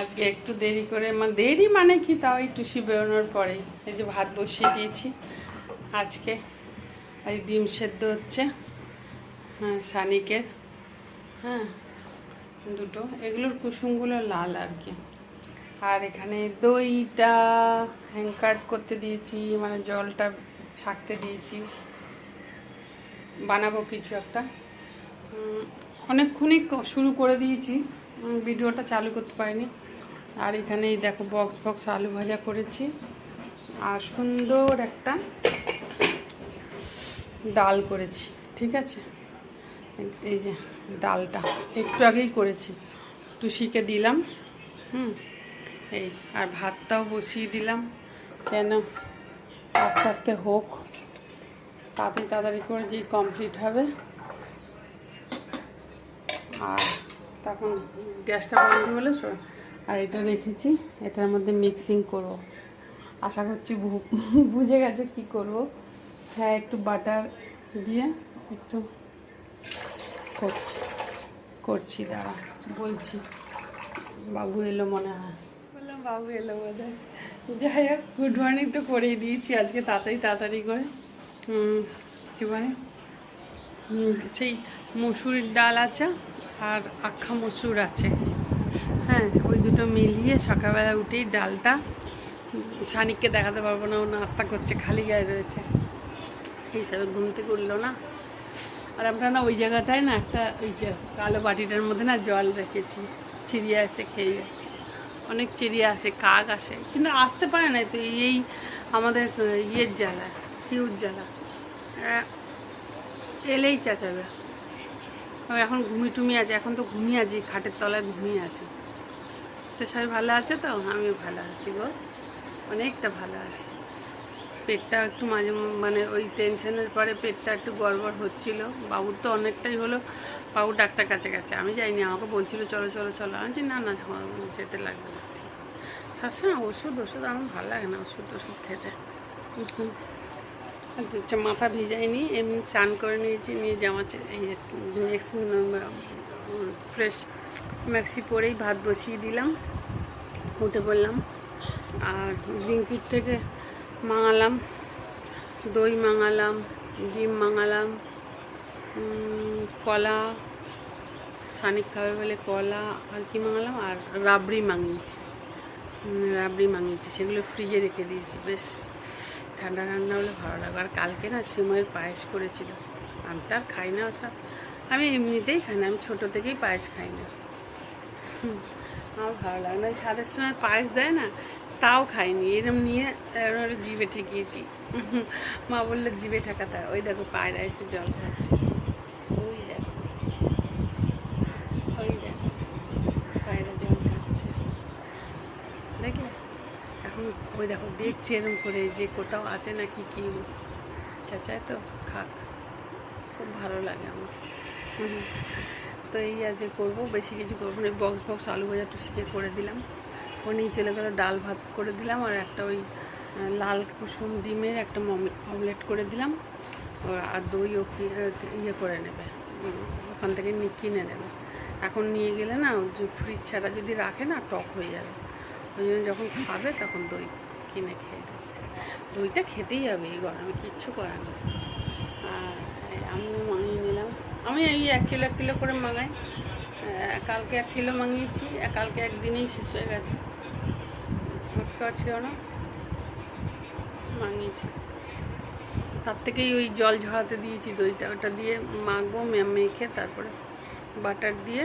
আজকে একটু দেরি করে মানে দেরি মানে কি? তাও এই টুসি বেরোনোর পরেই এই যে ভাত বসিয়ে দিয়েছি। আজকে এই ডিম সেদ্ধ হচ্ছে হ্যাঁ সানিকের হ্যাঁ দুটো। এগুলোর কুসুমগুলো লাল আর কি। আর এখানে দইটা হ্যাঙ্কার করতে দিয়েছি মানে জলটা ছাকতে দিয়েছি। বানাবো কিছু একটা। অনেকক্ষণই শুরু করে দিয়েছি। ভিডিওটা চালু করতে পারিনি। আর এখানে এই দেখো বক্স বক্স আলু ভাজা করেছি। আর সুন্দর একটা ডাল করেছি, ঠিক আছে? এই- এই যে ডালটা একটু আগেই করেছি। টুসিকে দিলাম, হুম? এই, আর ভাতটাও বসিয়ে দিলাম। কেন আস্তে আস্তে হোক। তাড়াতাড়ি তাড়াতাড়ি করে যে কমপ্লিট হবে। আর তখন গ্যাসটা বন্ধ হলে আর এটা রেখেছি এটার মধ্যে মিক্সিং করব। আশা করছি বু- বুঝে গেছে কি করব। হ্যাঁ একটু বাটার দিয়ে একটু করছি। করছি দাঁড়া বলছি। বাবু এলো মনে হয়। বললাম বাবু এলো বোধ হয়। যাই হোক গুড মর্নিং তো করেই দিয়েছি আজকে তাড়াতাড়ি তাড়াতাড়ি করে। হুম, কী বলে? সেই মসুরির ডাল আছে আর আখা মসুর আছে। হ্যাঁ ওই দুটো মিলিয়ে সকালবেলা উঠেই ডালটা সানিককে দেখাতে পারব না, ও নাস্তা করছে, খালি গায়ে রয়েছে। হিসাবে ঘুম থেকে উঠল না। আর আমরা না ওই জায়গাটায় না একটা ওই যে কালো বাটিটার মধ্যে না জল রেখেছি, চিড়িয়া এসে খেয়ে। যায় অনেক চিড়িয়া আসে, কাক আসে, কিন্তু আসতে পারে না, তো এই আমাদের ইয়ের জ্বালা কিউর জ্বালা। এলেই চেঁচাবে। এখন ঘুমি টুমি আছে, এখন তো ঘুমিয়ে আছি, খাটের তলায় ঘুমিয়ে আছি। তো সবাই ভালো আছে তো? আমিও ভালো আছি গো। অনেকটা ভালো আছি। পেটটা একটু মাঝে মানে ওই টেনশনের পরে পেটটা একটু গড়বড় হচ্ছিল। বাবুর তো অনেকটাই হলো, বাবু ডাক্তার কাছে গেছে। আমি যাইনি, আমাকে বলছিল, চলো চলো চলো। আমি না না যেতে লাগবে না। সবসময় ওষুধ ওষুধ আমার ভালো লাগে না, ওষুধ ওষুধ খেতে। হচ্ছে মাথা ভিজাইনি, এমনি চান করে নিয়েছি, নিয়ে জামা এই ফ্রেশ ম্যাক্সি পরেই ভাত বসিয়ে দিলাম, উঠে পড়লাম। আর ব্লিঙ্কিট থেকে মাঙালাম, দই মাঙালাম, ডিম মাঙালাম কলা সানিক খাবে বলে কলা আর কি মাঙালাম, আর রাবড়ি মাঙিয়েছি। রাবড়ি মাঙিয়েছি, সেগুলো ফ্রিজে রেখে দিয়েছি, বেশ। ঠান্ডা রান্না হলে ভালো লাগবে আর কালকে না সিময়ের পায়েস করেছিল। আমি তো আর খাই না ওসব। আমি এমনিতেই খাই না, আমি ছোটো থেকেই পায়েস খাই না। আমার ভালো লাগে না। সাদের সময় পায়েস দেয় না, তাও খাইনি। এরম নিয়ে জিভে ঠেকিয়েছি। মা বলল, জিভে ঠেকাতে। ওই দেখো, পায়রা এসে জল খাচ্ছে ওই দেখো ওই দেখো পায়রা জল খাচ্ছে দেখলে এখন ওই দেখো দেখছে এরম করে যে কোথাও আছে নাকি কি। চাচায় তো খাক, খুব ভালো লাগে আমার। তো এই আজ করব, বেশি কিছু করব না। বক্স বক্স আলু ভাজা টুসিকে করে দিলাম। ও নিয়ে চলে গেলো ডাল ভাত করে দিলাম আর একটা ওই লাল কুসুম ডিমের একটা অমলেট করে দিলাম। আর দই ও ইয়ে করে নেবে ওখান থেকে কিনে নেবে। এখন নিয়ে গেলে না ফ্রিজ ছাড়া যদি রাখে না, টক হয়ে যাবে। ওই জন্য যখন খাবে তখন দই। কিনে খেয়ে দইটা খেতেই হবে এই গরমে, কিচ্ছু করার নেই। আর আমিও মাঙিয়ে নিলাম। আমি এই এক কিলো এক কিলো করে মাঙাই কালকে এক কিলো মাঙিয়েছি কালকে একদিনেই শেষ হয়ে গেছে। আর ছিল না মাঙিয়েছি তার থেকেই ওই জল ঝরাতে দিয়েছি দইটা। ওটা দিয়ে মাখবো মেখে তারপরে বাটার দিয়ে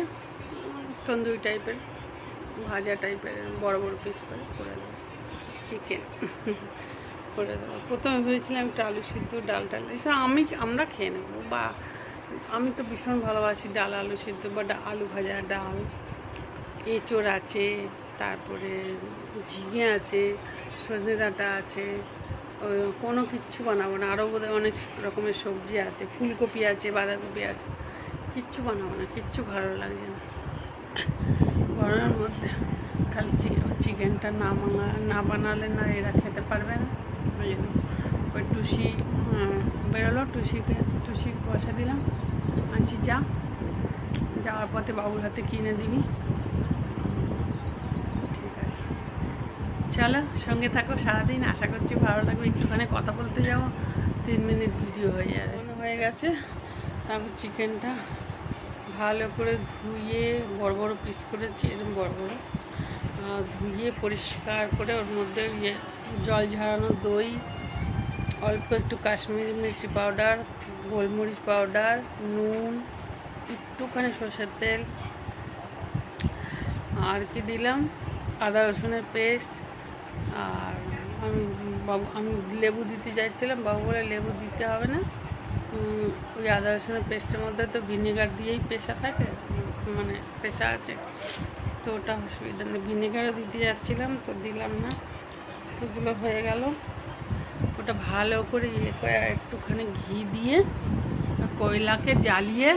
তন্দুরি টাইপের ভাজা টাইপের বড় বড় পিস করে করে দেবো চিকেন করে দেবো। প্রথমে ভেবেছিলাম একটু আলু সিদ্ধ, ডাল টাল। এসব আমি, আমরা খেয়ে নেব। বা, আমি তো ভীষণ ভালোবাসি ডাল, আলু সিদ্ধ বা আলু ভাজা, ডাল, এঁচোড় আছে, তারপরে ঝিঙে আছে, সজনে ডাঁটা আছে কোনো কিচ্ছু বানাবো না। আরও বোধহয় অনেক রকমের সবজি আছে, ফুলকপি আছে, বাঁধাকপি আছে। কিচ্ছু বানাবো না, কিচ্ছু ভালো লাগছে না। গরমের মধ্যে খালি চিকেনটা না বানা, না বানালে না এরা খেতে পারবে না। ওই জন্য। ওই টুসি বেরোলো, টুসিকে টুসি বসে দিলাম। আনছি যা যাওয়ার পথে বাবুর হাতে কিনে দিবি। ঠিক আছে। চলো, সঙ্গে থাকো, সারাদিন। আশা করছি ভালো লাগবে। একটুখানি কথা বলতে যাব। তিন মিনিট ভিডিও হয়ে যাবে। হয়ে গেছে। তারপর চিকেনটা ভালো করে ধুয়ে বড় বড় পিস করেছি, এরকম বড় বড়। ধুয়ে পরিষ্কার করে ওর মধ্যে ইয়ে জল ঝরানো দই, অল্প একটু কাশ্মীরি মির্চি পাউডার গোলমরিচ পাউডার নুন, একটুখানি সর্ষের তেল। আর কি দিলাম? আদা রসুনের পেস্ট আর আমি বাবু, আমি লেবু দিতে চাইছিলাম, বাবু বলে লেবু দিতে হবে না। ওই আদা রসুনের পেস্টের মধ্যে তো ভিনেগার দিয়েই পেশা থাকে মানে পেশা আছে। তো ওটা অসুবিধা নেই। ভিনেগারও দিতে যাচ্ছিলাম, তো দিলাম না। ওগুলো হয়ে গেল। ওটা ভালো করে ইয়ে করে একটুখানি ঘি দিয়ে কয়লাকে জ্বালিয়ে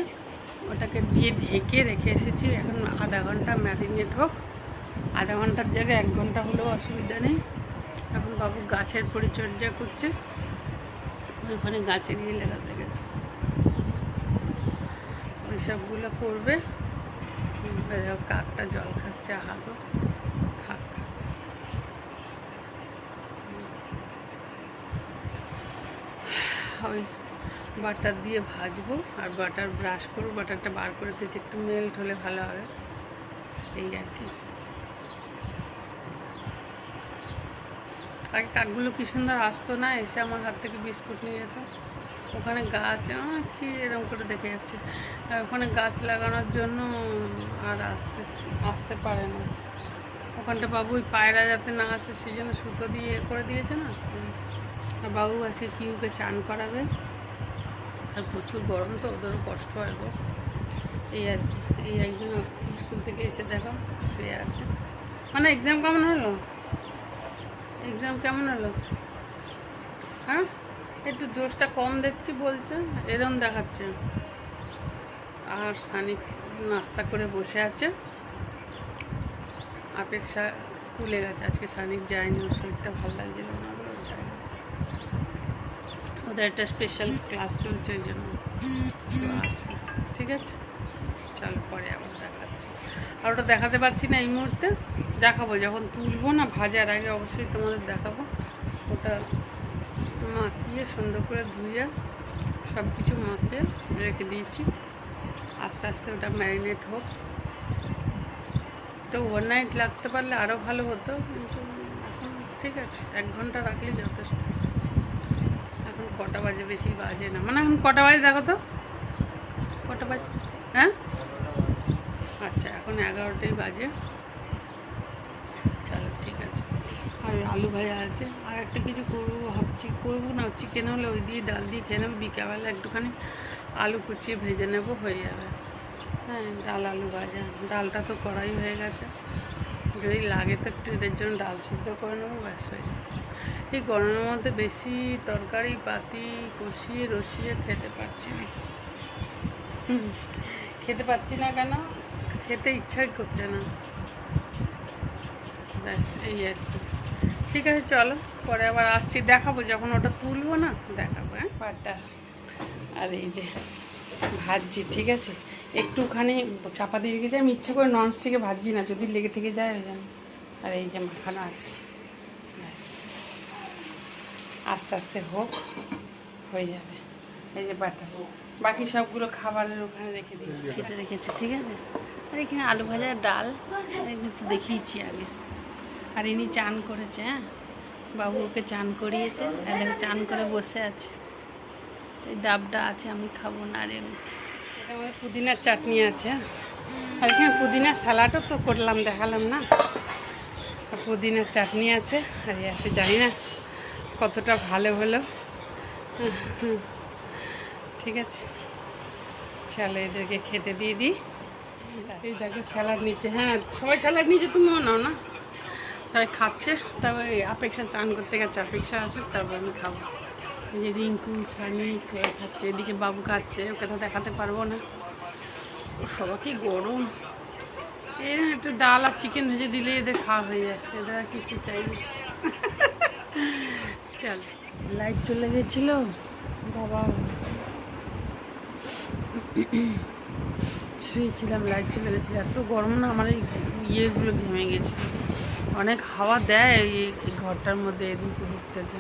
ওটাকে দিয়ে ঢেকে রেখে এসেছি। এখন আধা ঘণ্টা ম্যারিনেট হোক। আধা ঘণ্টার জায়গায় এক ঘণ্টা হলেও অসুবিধা নেই। এখন বাবু গাছের পরিচর্যা করছে। ওইখানে গাছের ইয়ে লাগাতে গেছে। ওই সবগুলো করবে। কাকটা জল খাচ্ছে খাক খাক। ওই বাটার দিয়ে ভাজবো, আর বাটার ব্রাশ করব, বাটারটা বার করে দিয়েছি, একটু মেল্ট হলে ভালো হবে। এই আর কি। আগে কাকগুলো কি সুন্দর আসতো না, এসে আমার হাত থেকে বিস্কুট নিয়ে যেত। ওখানে গাছ কি এরকম করে দেখে যাচ্ছে। আর ওখানে গাছ লাগানোর জন্য আর আসতে আসতে পারে না। ওখানটা বাবু ওই পায়রা যাতে না আসে, সেই জন্য সুতো দিয়ে করে দিয়েছে না। আর বাবু আজকে কিউকে চান করাবে? আর প্রচুর গরম তো, ওদেরও কষ্ট হয় গো। এই আর। এই একজন স্কুল থেকে এসে দেখো, শুয়ে আছে। মানে এক্সাম কেমন হলো? এক্সাম কেমন হলো? হ্যাঁ? একটু জোশটা কম দেখছি বলছে, এরম দেখাচ্ছে। আর সানিক নাস্তা করে বসে আছে। আপেক্ষা স্কুলে গেছে, আজকে সানিক যায়নি, ওর শরীরটা ভালো লাগছিল না বলে যায়। ওদের একটা স্পেশাল ক্লাস চলছে, ওই জন্য। ঠিক আছে? চলো, পরে আবার। আর ওটা দেখাতে পারছি না এই মুহূর্তে। দেখাবো, যখন তুলবো না ভাজার আগে অবশ্যই তোমাদের দেখাবো। ওটা মাখিয়ে সুন্দর করে ধুয়ে সব কিছু মাখিয়ে রেখে দিয়েছি। আস্তে আস্তে ওটা ম্যারিনেট হোক। তো ওভারনাইট লাগতে পারলে আরও ভালো হতো, কিন্তু এখন ঠিক আছে, এক ঘণ্টা রাখলেই যথেষ্ট। এখন কটা বাজে বেশি বাজে না। মানে এখন কটা বাজে দেখো তো? কটা বাজে? হ্যাঁ? আচ্ছা এখন এগারোটাই বাজে। চলো, ঠিক আছে। আর আলু ভাজা আছে। আর একটা কিছু করব, ভাবছি, করব না চিকেন হলে ওই দিয়ে ডাল দিয়ে খেয়ে নেব। বিকালবেলা একটুখানি আলু কুচিয়ে ভেজে নেব, হয়ে যাবে। হ্যাঁ ডাল, আলু ভাজা। ডালটা তো করাই হয়ে গেছে। যদি লাগে তো একটু এদের জন্য ডাল সিদ্ধ করে নেব, ব্যাস হয়ে এই গরমের মধ্যে বেশি তরকারি, পাতি কষিয়ে রসিয়ে খেতে পারছি না। খেতে পারছি না কেন? খেতে ইচ্ছাই করছে না। ব্যাস এই আর কি। ঠিক আছে চলো পরে আবার আসছি দেখাবো যখন ওটা তুলবো না দেখাবো হ্যাঁ? পাটটা আর এই যে ভাজছি ঠিক আছে? একটুখানি চাপা দিয়ে রেখেছি আমি ইচ্ছা করে ননস্টিকে ভাজছি না যদি লেগে থেকে যায় ওই জন্য। আর এই যে মাখানো আছে। ব্যাস আস্তে আস্তে হোক হয়ে যাবে। এই যে বাটা বাকি সবগুলো খাবারের ওখানে রেখে দিয়েছি কেটে রেখেছি ঠিক আছে? আর এখানে আলু ভাজা ডাল এগুলো তো দেখিয়েছি আগে। আর ইনি চান করেছে হ্যাঁ? বাবু ওকে চান করিয়েছে দেখো চান করে বসে আছে। এই ডাবটা আছে আমি খাব না আর এটা আমাদের পুদিনার চাটনি আছে। হ্যাঁ আর এখানে পুদিনার স্যালাডও তো করলাম দেখালাম না। আর পুদিনার চাটনি আছে আর আছে জানি না কতটা ভালো হলো। ঠিক আছে? চলো এদেরকে খেতে দিয়ে দিই। এই দেখো স্যালাড নিচ্ছে। হ্যাঁ সবাই স্যালাড নিচ্ছে, তুমিও নাও না? সবাই খাচ্ছে। তারপরে এই আপেক্ষা চান করতে গেছে, আপেক্ষা আসুক তারপর আমি খাব। এই যে রিঙ্কু, সানি করে খাচ্ছে, এদিকে বাবু খাচ্ছে, ওকে তো দেখাতে পারব না। সবাই কি গরম। এই একটু ডাল আর চিকেন ভেজে দিলে এদের খাওয়া হয়ে যায়। এদের আর কিছু চাইবে চল। লাইট চলে গেছিল। বাবা শুয়েছিলাম লাইট চলে গেছিল এত গরম না, আমার ইয়েগুলো ঘেমে গেছে। অনেক হাওয়া দেয় এই ঘরটার মধ্যে, এদিক ওদিক থেকে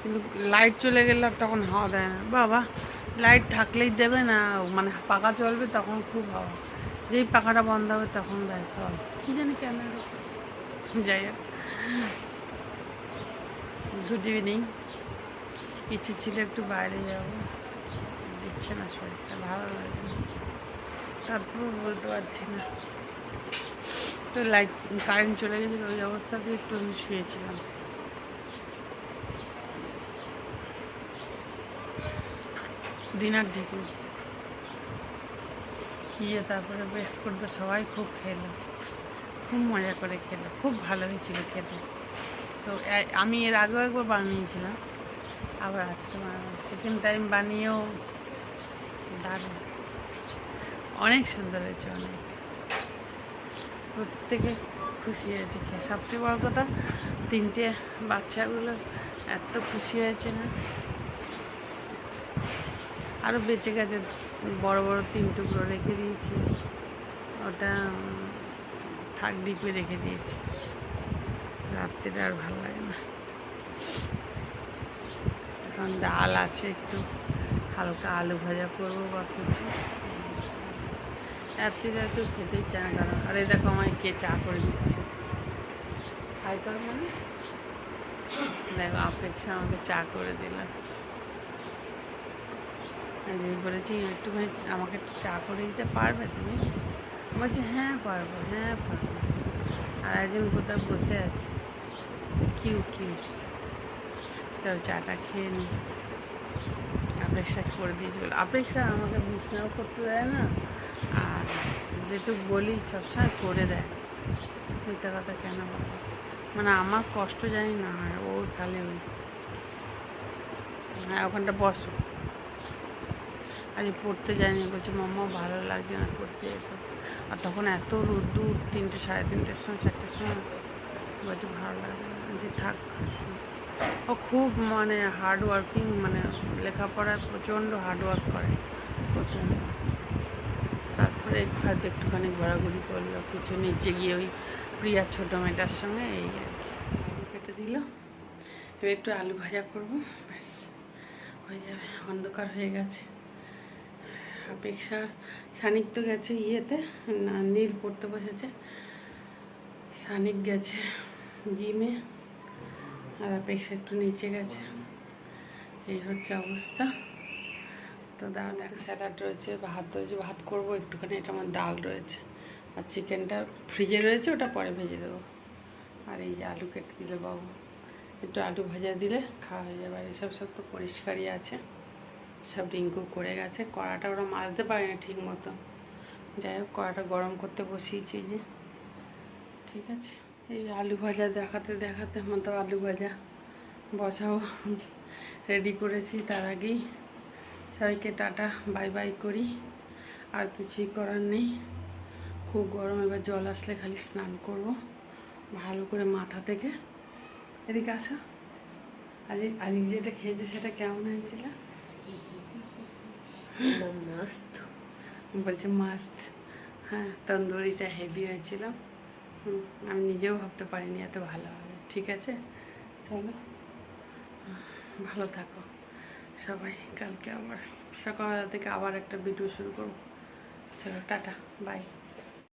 কিন্তু লাইট চলে গেলে তখন হাওয়া দেয় না। বাবা লাইট থাকলেই দেবে না। মানে পাখা চলবে তখন খুব হাওয়া। যেই পাখাটা বন্ধ হবে তখন ব্যাস সব কী জানি কেন যাই হোক। গুড ইভিনিং ইচ্ছে ছিল একটু বাইরে যাব। দিচ্ছে না শরীরটা, ভালো লাগে না। তারপর বলতে পারছি না। তো লাইট কারেন্ট চলে গেছিল, ওই অবস্থাতে একটু আমি শুয়েছিলাম। ডিনার ঢেকে উঠছে ইয়ে তারপরে বেশ করতে সবাই খুব খেলো। খুব মজা করে খেলো, খুব ভালো হয়েছিল খেতে। তো আমি এর আগেও একবার বানিয়েছিলাম। আবার আজকে সেকেন্ড টাইম বানিয়েও দারুণ। অনেক সুন্দর হয়েছে, অনেক। প্রত্যেকে খুশি হয়েছে খেয়ে। সবচেয়ে বড় কথা, তিনটে বাচ্চাগুলো এত খুশি হয়েছে না। আরও বেঁচে গেছে, বড় বড় তিন টুকরো রেখে দিয়েছি। ওটা থাক ডিপে রেখে দিয়েছি। রাত্রিটা আর ভালো লাগে না। এখন ডাল আছে একটু। হালকা আলু ভাজা করব বা কিছু। রাত্রিটা একটু খেতেই চায় না কারণ, আরে দেখো আমায় কে চা করে দিচ্ছে। খাই করো মানে? দেখো, অপেক্ষা আমাকে চা করে দিলাম আমি বলেছি, একটুখানি আমাকে একটু চা করে দিতে পারবে তুমি? বলছি হ্যাঁ পারব হ্যাঁ পারব। আর একজন কোথাও বসে আছে। কিউ কিউ। চলো চাটা খেয়ে নি। অপেক্ষা করে দিয়েছি বলে অপেক্ষা আমাকে বিছনাও করতে দেয় না, আর যেটুকু বলি সবসময় করে দেয়। মিথ্যা কথা কেন বলো মানে আমার কষ্ট জানি না হয় ও খালি ওই হ্যাঁ ওখানটা বসো। আজ পড়তে যায়নি বলছে, মাম্মা, ভালো লাগছে না পড়তে যেতে। আর তখন এত রোদ্দুর, তিনটে, সাড়ে তিনটের সময়, চারটের সময়। বলছে, ভালো লাগে না। যে থাক ও খুব মানে হার্ড ওয়ার্কিং মানে লেখাপড়ায় প্রচণ্ড হার্ড ওয়ার্ক করে। প্রচণ্ড। তারপরে হয়তো একটুখানি ঘোরাঘুরি করল, কিছু নিচে গিয়ে ওই প্রিয়ার ছোটো মেয়েটার সঙ্গে, এই আর কি। আলু কেটে দিল। এবার একটু আলু ভাজা করব, ব্যাস, হয়ে যাবে, অন্ধকার হয়ে গেছে। অপেক্ষা সানিক তো গেছে ইয়েতে নীল পড়তে বসেছে। সানিক গেছে জিমে। আর অপেক্ষা একটু নিচে গেছে। এই হচ্ছে অবস্থা। তো ডাল এক স্যালাড রয়েছে, ভাত রয়েছে, ভাত করব একটুখানি। এটা আমার ডাল রয়েছে। আর চিকেনটা ফ্রিজে রয়েছে, ওটা পরে ভেজে দেবো। আর এই যে আলু কেটে দিলে বাবু। একটু আলু ভাজা দিলে খাওয়া হয়ে যাবে। আর এসব সব তো পরিষ্কারই আছে। সব রিঙ্কু করে গেছে। কড়াটা ওরা মাজতে পারে না ঠিক মতো। যাই হোক, কড়াটা গরম করতে বসিয়েছি যে। ঠিক আছে। এই আলু ভাজা দেখাতে দেখাতে মতো আলু ভাজা। বসাও। রেডি করেছি তার আগেই। সবাইকে টাটা বাই বাই করি। আর কিছুই করার নেই। খুব গরম এবার জল আসলে খালি স্নান করব। ভালো করে মাথা থেকে। এদিকে আসো। আজ আজ যেটা খেয়েছে সেটা কেমন হয়েছিল? মস্ত। বলছে মাস্ত। হ্যাঁ তন্দুরিটা হেভি হয়েছিল। হুম, আমি নিজেও ভাবতে পারিনি এত ভালো হবে। ঠিক আছে? চলো। ভালো থাকো। সবাই কালকে আবার সকালবেলা থেকে আবার একটা ভিডিও শুরু করব। চলো, টাটা বাই